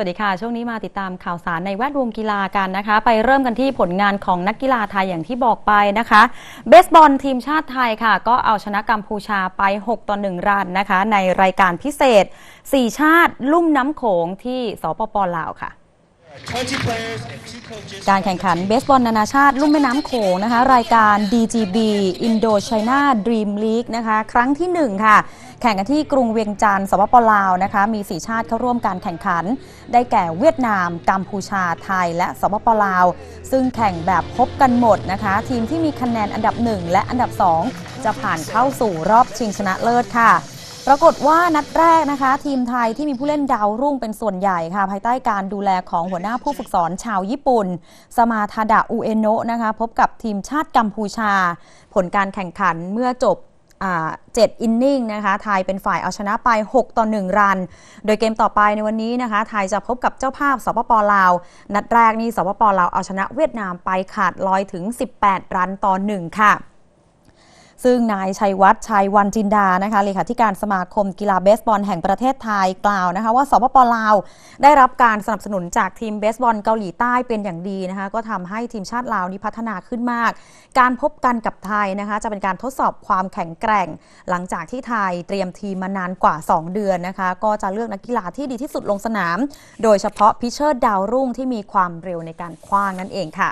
สวัสดีค่ะ ช่วงนี้มาติดตามข่าวสารในแวดวงกีฬากันนะคะ ไปเริ่มกันที่ผลงานของนักกีฬาไทยอย่างที่บอกไปนะคะเบสบอลทีมชาติไทยค่ะ ก็เอาชนะกัมพูชาไป 6 ต่อ 1 รันนะคะ ในรายการพิเศษ 4 ชาติลุ่มน้ำโขงที่สปปลาวค่ะ การแข่งขันเบสบอลนานาชาติ ลุ่มแม่น้ำโขงนะคะ รายการ DGB Indo China Dream League นะคะ ครั้งที่ 1 ค่ะ แข่งกันที่กรุงเวียงจันทร์สปปลาวนะคะ มี 4 ชาติเข้าร่วมการแข่งขัน ได้แก่เวียดนาม กัมพูชาไทย และสปปลาว ซึ่งแข่งแบบพบกันหมดนะคะ ทีมที่มีคะแนนอันดับ 1 และอันดับ 2 จะผ่านเข้าสู่รอบชิงชนะเลิศค่ะ ปรากฏว่านัดแรกนะคะ ทีมไทยที่มีผู้เล่นดาวรุ่งเป็นส่วนใหญ่ค่ะ ภายใต้การดูแลของหัวหน้าผู้ฝึกสอนชาวญี่ปุ่น สมาทาดะอุเอโนะนะคะ พบกับทีมชาติกัมพูชา ผลการแข่งขันเมื่อจบอ่า7อินนิ่งนะคะไทยเป็นฝ่ายเอาชนะไป 6 ต่อ 1 รัน โดยเกมต่อไปในวันนี้นะคะไทยจะพบกับเจ้าภาพสปปลาว นัดแรกนี่สปปลาวเอาชนะเวียดนามไปขาดลอยถึง 18 รันต่อ 1 ค่ะ ซึ่งนายชัยวัฒน์ชัยวันจินดานะคะเลขาธิการสมาคมกีฬาเบสบอลแห่งประเทศไทยกล่าวนะคะว่าสปปลาวได้รับการสนับสนุนจากทีมเบสบอลเกาหลีใต้เป็นอย่างดีนะคะก็ทำให้ทีมชาติลาวนี้พัฒนาขึ้นมาก การพบกันกับไทยนะคะจะเป็นการทดสอบความแข็งแกร่ง หลังจากที่ไทยเตรียมทีมมานานกว่า 2 เดือนนะคะก็จะเลือกนักกีฬาที่ดีที่สุดลงสนาม โดยเฉพาะพิเชอร์ดาวรุ่งที่มีความเร็วในการคว้างนั่นเองค่ะ